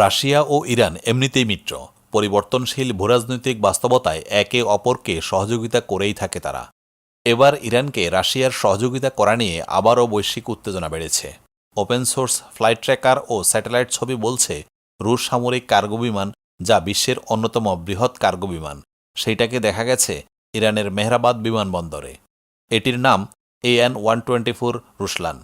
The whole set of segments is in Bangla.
রাশিয়া ও ইরান এমনিতেই মিত্র। পরিবর্তনশীল ভূরাজনৈতিক বাস্তবতায় একে অপরকে সহযোগিতা করেই থাকে তারা। এবার ইরানকে রাশিয়ার সহযোগিতা করা নিয়ে আবারও বৈশ্বিক উত্তেজনা বেড়েছে। ওপেন সোর্স ফ্লাইট ট্র্যাকার ও স্যাটেলাইট ছবি বলছে, রুশ সামরিক কার্গো বিমান যা বিশ্বের অন্যতম বৃহৎ কার্গো বিমান। সেইটাকে দেখা গেছে ইরানের মেহরাবাদ বিমানবন্দরে। এটির নাম AN one twenty four Ruslan.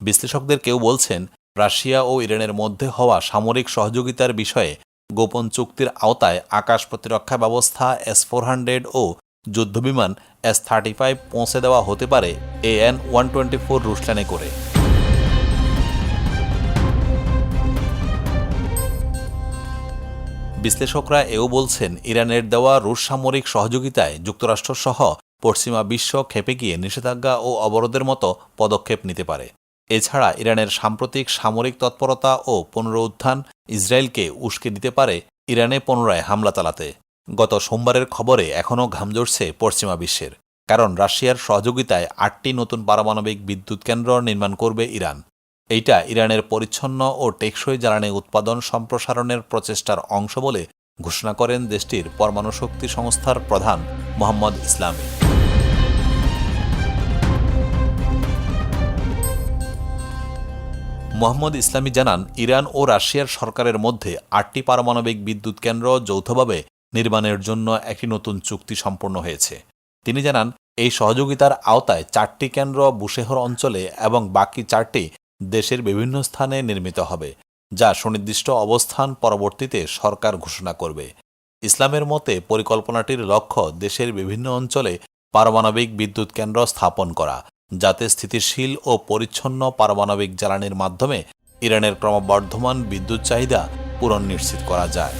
বিশ্লেষকদের কেউ বলছেন রাশিয়া ও ইরানের মধ্যে হওয়া সামরিক সহযোগিতার বিষয়ে গোপন চুক্তির আওতায় আকাশ প্রতিরক্ষা ব্যবস্থা, এস ফোর হান্ড্রেড ও যুদ্ধবিমান এস থার্টি ফাইভ পৌঁছে দেওয়া হতে পারে এএন ওয়ান টোয়েন্টি ফোর রুশলানে করে। বিশ্লেষকরা এও বলছেন, ইরানের দেওয়া রুশ সামরিক সহযোগিতায় যুক্তরাষ্ট্রসহ পশ্চিমা বিশ্ব খেপে গিয়ে নিষেধাজ্ঞা ও অবরোধের মতো পদক্ষেপ নিতে পারে। এছাড়া ইরানের সাম্প্রতিক সামরিক তৎপরতা ও পুনরুত্থান ইসরায়েলকে উস্কে দিতে পারে ইরানে পুনরায় হামলা চালাতে। গত সোমবারের খবরে এখনও ঘাম ঝরছে পশ্চিমা বিশ্বের, কারণ রাশিয়ার সহযোগিতায় আটটি নতুন পারমাণবিক বিদ্যুৎ কেন্দ্র নির্মাণ করবে ইরান। এইটা ইরানের পরিচ্ছন্ন ও টেকসই জ্বালানি উৎপাদন সম্প্রসারণের প্রচেষ্টার অংশ বলে ঘোষণা করেন দেশটির পরমাণু শক্তি সংস্থার প্রধান মোহাম্মদ ইসলামী। মোহাম্মদ ইসলামী জানান, ইরান ও রাশিয়ার সরকারের মধ্যে আটটি পারমাণবিক বিদ্যুৎ কেন্দ্র যৌথভাবে নির্মাণের জন্য একটি নতুন চুক্তি সম্পন্ন হয়েছে। তিনি জানান, এই সহযোগিতার আওতায় চারটি কেন্দ্র বুশেহর অঞ্চলে এবং বাকি চারটি দেশের বিভিন্ন স্থানে নির্মিত হবে, যা সুনির্দিষ্ট অবস্থান পরবর্তীতে সরকার ঘোষণা করবে। ইসলামের মতে, পরিকল্পনাটির লক্ষ্য দেশের বিভিন্ন অঞ্চলে পারমাণবিক বিদ্যুৎ কেন্দ্র স্থাপন করা যাতে স্থিতিশীল ও পরিচ্ছন্ন পারমাণবিক জ্বালানির মাধ্যমে ইরানের ক্রমবর্ধমান বিদ্যুৎ চাহিদা পূরণ নিশ্চিত করা যায়।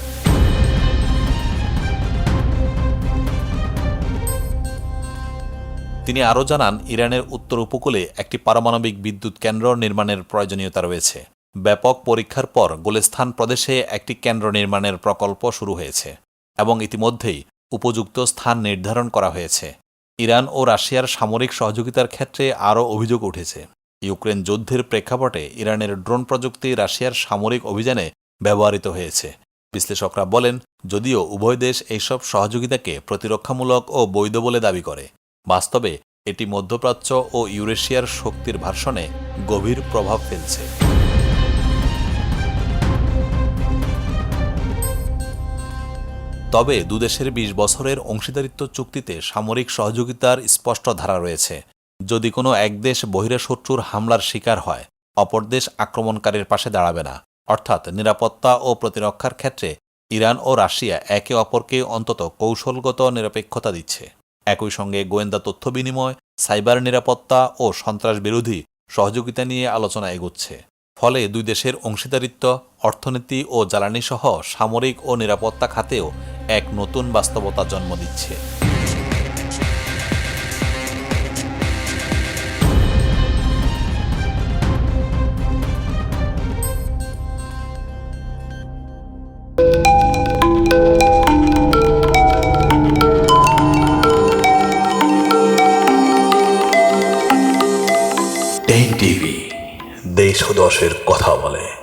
তিনি আরও জানান, ইরানের উত্তর উপকূলে একটি পারমাণবিক বিদ্যুৎ কেন্দ্র নির্মাণের প্রয়োজনীয়তা রয়েছে। ব্যাপক পরীক্ষার পর গোলেস্থান প্রদেশে একটি কেন্দ্র নির্মাণের প্রকল্প শুরু হয়েছে এবং ইতিমধ্যেই উপযুক্ত স্থান নির্ধারণ করা হয়েছে। ইরান ও রাশিয়ার সামরিক সহযোগিতার ক্ষেত্রে আরও অভিযোগ উঠেছে। ইউক্রেন যুদ্ধের প্রেক্ষাপটে ইরানের ড্রোন প্রযুক্তি রাশিয়ার সামরিক অভিযানে ব্যবহৃত হয়েছে। বিশ্লেষকরা বলেন, যদিও উভয় দেশ এইসব সহযোগিতাকে প্রতিরক্ষামূলক ও বৈধ বলে দাবি করে, বাস্তবে এটি মধ্যপ্রাচ্য ও ইউরেশিয়ার শক্তির ভাষণে গভীর প্রভাব ফেলছে। তবে দুদেশের ২০ বছরের অংশীদারিত্ব চুক্তিতে সামরিক সহযোগিতার স্পষ্ট ধারা রয়েছে। যদি কোনো এক দেশ বহিরাশত্রুর হামলার শিকার হয়, অপর দেশ আক্রমণকারীর পাশে দাঁড়াবে না। অর্থাৎ নিরাপত্তা ও প্রতিরক্ষার ক্ষেত্রে ইরান ও রাশিয়া একে অপরকে অন্তত কৌশলগত নিরপেক্ষতা দিচ্ছে। একই সঙ্গে গোয়েন্দা তথ্য বিনিময়, সাইবার নিরাপত্তা ও সন্ত্রাস বিরোধী সহযোগিতা নিয়ে আলোচনা এগুচ্ছে। ফলে দুই দেশের অংশীদারিত্ব, অর্থনীতি ও জ্বালানিসহ সামরিক ও নিরাপত্তা খাতেও এক নতুন বাস্তবতা জন্ম দিচ্ছে। দেশ দশের কথা বলে।